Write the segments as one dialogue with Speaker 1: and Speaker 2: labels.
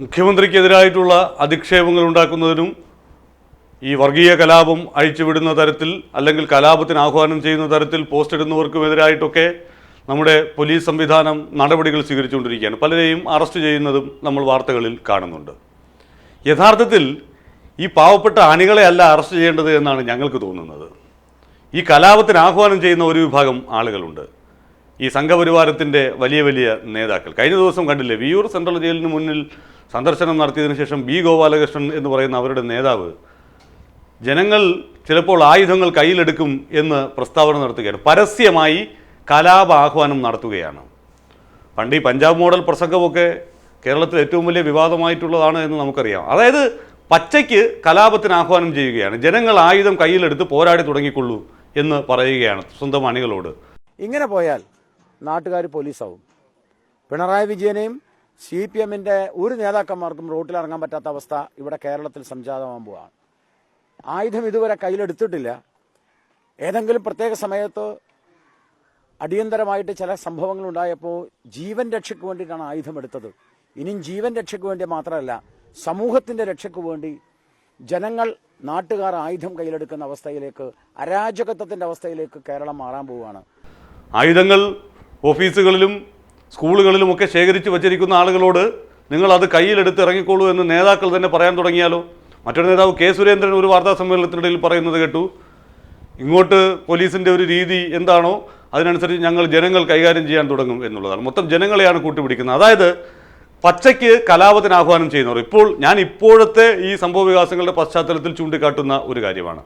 Speaker 1: മുഖ്യമന്ത്രിക്കെതിരായിട്ടുള്ള അധിക്ഷേപങ്ങൾ ഉണ്ടാക്കുന്നതിനും ഈ വർഗീയ കലാപം അഴിച്ചുവിടുന്ന തരത്തിൽ അല്ലെങ്കിൽ കലാപത്തിന് ആഹ്വാനം ചെയ്യുന്ന തരത്തിൽ പോസ്റ്റ് ഇടുന്നവർക്കുമെതിരായിട്ടൊക്കെ നമ്മുടെ പോലീസ് സംവിധാനം നടപടികൾ സ്വീകരിച്ചുകൊണ്ടിരിക്കുകയാണ്. പലരെയും അറസ്റ്റ് ചെയ്യുന്നതും നമ്മൾ വാർത്തകളിൽ കാണുന്നുണ്ട്. യഥാർത്ഥത്തിൽ ഈ പാവപ്പെട്ട ആണികളെ അല്ല അറസ്റ്റ് ചെയ്യേണ്ടത് എന്നാണ് ഞങ്ങൾക്ക് തോന്നുന്നത്. ഈ കലാപത്തിന് ആഹ്വാനം ചെയ്യുന്ന ഒരു വിഭാഗം ആളുകളുണ്ട്. ഈ സംഘപരിവാരത്തിന്റെ വലിയ വലിയ നേതാക്കൾ. കഴിഞ്ഞ ദിവസം കണ്ടില്ലേ വിയൂർ സെൻട്രൽ ജയിലിന് മുന്നിൽ സന്ദർശനം നടത്തിയതിനു ശേഷം ബി ഗോപാലകൃഷ്ണൻ എന്ന് പറയുന്ന അവരുടെ നേതാവ് ജനങ്ങൾ ചിലപ്പോൾ ആയുധങ്ങൾ കയ്യിലെടുക്കും എന്ന് പ്രസ്താവന നടത്തുകയാണ്. പരസ്യമായി കലാപ ആഹ്വാനം നടത്തുകയാണ്. പണ്ട് ഈ പഞ്ചാബ് മോഡൽ പ്രസംഗമൊക്കെ കേരളത്തിൽ ഏറ്റവും വലിയ വിവാദമായിട്ടുള്ളതാണ് എന്ന് നമുക്കറിയാം. അതായത് പച്ചയ്ക്ക് കലാപത്തിന് ആഹ്വാനം ചെയ്യുകയാണ്. ജനങ്ങൾ ആയുധം കയ്യിലെടുത്ത് പോരാടി തുടങ്ങിക്കൊള്ളൂ എന്ന് പറയുകയാണ് സ്വന്തം അണികളോട്.
Speaker 2: ഇങ്ങനെ പോയാൽ നാട്ടുകാർ പോലീസാവും. പിണറായി വിജയനെയും സി പി എമ്മിന്റെ ഒരു നേതാക്കന്മാർക്കും റോട്ടിലിറങ്ങാൻ പറ്റാത്ത അവസ്ഥ ഇവിടെ കേരളത്തിൽ സംജാതമാകാൻ പോവാണ്. ആയുധം ഇതുവരെ കയ്യിലെടുത്തിട്ടില്ല. ഏതെങ്കിലും പ്രത്യേക സമയത്ത് അടിയന്തരമായിട്ട് ചില സംഭവങ്ങൾ ഉണ്ടായപ്പോൾ ജീവൻ രക്ഷയ്ക്ക് വേണ്ടിയിട്ടാണ് ആയുധം എടുത്തത്. ഇനിയും ജീവൻ രക്ഷയ്ക്ക് വേണ്ടി മാത്രമല്ല സമൂഹത്തിന്റെ രക്ഷയ്ക്ക് വേണ്ടി ജനങ്ങൾ നാട്ടുകാർ ആയുധം കയ്യിലെടുക്കുന്ന അവസ്ഥയിലേക്ക് അരാജകത്വത്തിന്റെ അവസ്ഥയിലേക്ക് കേരളം മാറാൻ പോവുകയാണ്.
Speaker 1: ആയുധങ്ങൾ ഓഫീസുകളിലും സ്കൂളുകളിലും ഒക്കെ ശേഖരിച്ച് വച്ചിരിക്കുന്ന ആളുകളോട് നിങ്ങൾ അത് കയ്യിലെടുത്ത് ഇറങ്ങിക്കോളൂ എന്ന് നേതാക്കൾ തന്നെ പറയാൻ തുടങ്ങിയാലോ? മറ്റൊരു നേതാവ് കെ സുരേന്ദ്രൻ ഒരു വാർത്താ സമ്മേളനത്തിനിടയിൽ പറയുന്നത് കേട്ടു. ഇങ്ങോട്ട് പോലീസിന്റെ ഒരു രീതി എന്താണോ അതിനനുസരിച്ച് ഞങ്ങൾ ജനങ്ങൾ കൈകാര്യം ചെയ്യാൻ തുടങ്ങും എന്നുള്ളതാണ്. മൊത്തം ജനങ്ങളെയാണ് കൂട്ടുപിടിക്കുന്നത്. അതായത് പച്ചയ്ക്ക് കലാപത്തിന് ആഹ്വാനം ചെയ്യുന്നവർ. ഇപ്പോൾ ഞാൻ ഇപ്പോഴത്തെ ഈ സംഭവ വികാസങ്ങളുടെ പശ്ചാത്തലത്തിൽ ചൂണ്ടിക്കാട്ടുന്ന ഒരു കാര്യമാണ്.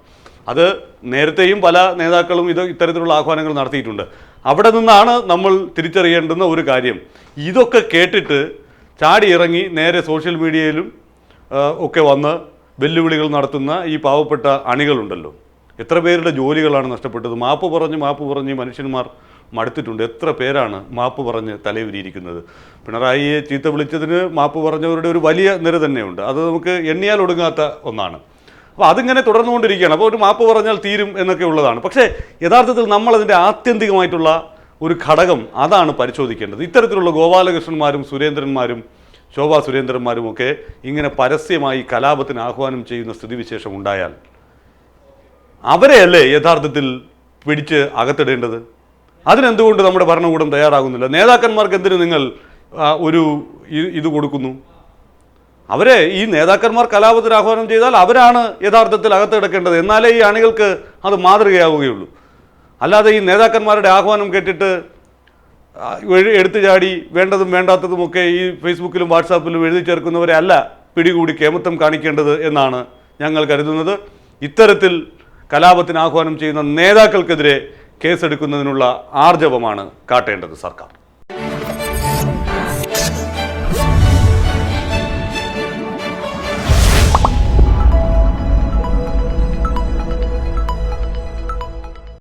Speaker 1: അത് നേരത്തെയും പല നേതാക്കളും ഇത് ഇത്തരത്തിലുള്ള ആഹ്വാനങ്ങൾ നടത്തിയിട്ടുണ്ട്. അവിടെ നിന്നാണ് നമ്മൾ തിരിച്ചറിയേണ്ടുന്ന ഒരു കാര്യം. ഇതൊക്കെ കേട്ടിട്ട് ചാടി ഇറങ്ങി നേരെ സോഷ്യൽ മീഡിയയിലും ഒക്കെ വന്ന് വെല്ലുവിളികൾ നടത്തുന്ന ഈ പാവപ്പെട്ട അണികളുണ്ടല്ലോ. എത്ര പേരുടെ ജോലികളാണ് നഷ്ടപ്പെട്ടത്? മാപ്പ് പറഞ്ഞ് മാപ്പ് പറഞ്ഞ് മനുഷ്യന്മാർ മടുത്തിട്ടുണ്ട്. എത്ര പേരാണ് മാപ്പ് പറഞ്ഞ് തലയുരിയിരിക്കുന്നത്? പിണറായിയെ ചീത്ത വിളിച്ചതിന് മാപ്പ് പറഞ്ഞവരുടെ ഒരു വലിയ നിര തന്നെയുണ്ട്. അത് നമുക്ക് എണ്ണിയാൽ ഒടുങ്ങാത്ത ഒന്നാണ്. അപ്പോൾ അതിങ്ങനെ തുടർന്നുകൊണ്ടിരിക്കുകയാണ്. അപ്പോൾ ഒരു മാപ്പ് പറഞ്ഞാൽ തീരും എന്നൊക്കെ ഉള്ളതാണ്. പക്ഷേ യഥാർത്ഥത്തിൽ നമ്മളതിന്റെ ആത്യന്തികമായിട്ടുള്ള ഒരു ഘടകം അതാണ് പരിശോധിക്കേണ്ടത്. ഇത്തരത്തിലുള്ള ഗോപാലകൃഷ്ണന്മാരും സുരേന്ദ്രന്മാരും ശോഭാ സുരേന്ദ്രന്മാരും ഒക്കെ ഇങ്ങനെ പരസ്യമായി കലാപത്തിന് ആഹ്വാനം ചെയ്യുന്ന സ്ഥിതിവിശേഷം ഉണ്ടായാൽ അവരെയല്ലേ യഥാർത്ഥത്തിൽ പിടിച്ച് അകത്തിടേണ്ടത്? അതിനെന്തുകൊണ്ട് നമ്മുടെ ഭരണകൂടം തയ്യാറാകുന്നില്ല? നേതാക്കന്മാർക്ക് എന്തിനു നിങ്ങൾ ഒരു ഇത് കൊടുക്കുന്നു? അവരെ ഈ നേതാക്കന്മാർ കലാപത്തിന് ആഹ്വാനം ചെയ്താൽ അവരാണ് യഥാർത്ഥത്തിൽ അകത്ത് കിടക്കേണ്ടത്. എന്നാലേ ഈ അണികൾക്ക് അത് മാതൃകയാവുകയുള്ളൂ. അല്ലാതെ ഈ നേതാക്കന്മാരുടെ ആഹ്വാനം കേട്ടിട്ട് എടുത്തു ചാടി വേണ്ടതും വേണ്ടാത്തതുമൊക്കെ ഈ ഫേസ്ബുക്കിലും വാട്സാപ്പിലും എഴുതി ചേർക്കുന്നവരെ അല്ല പിടികൂടി കേമത്വം കാണിക്കേണ്ടത് എന്നാണ് ഞങ്ങൾ കരുതുന്നത്. ഇത്തരത്തിൽ കലാപത്തിന് ആഹ്വാനം ചെയ്യുന്ന നേതാക്കൾക്കെതിരെ കേസെടുക്കുന്നതിനുള്ള ആർജവമാണ് കാട്ടേണ്ടത് സർക്കാർ.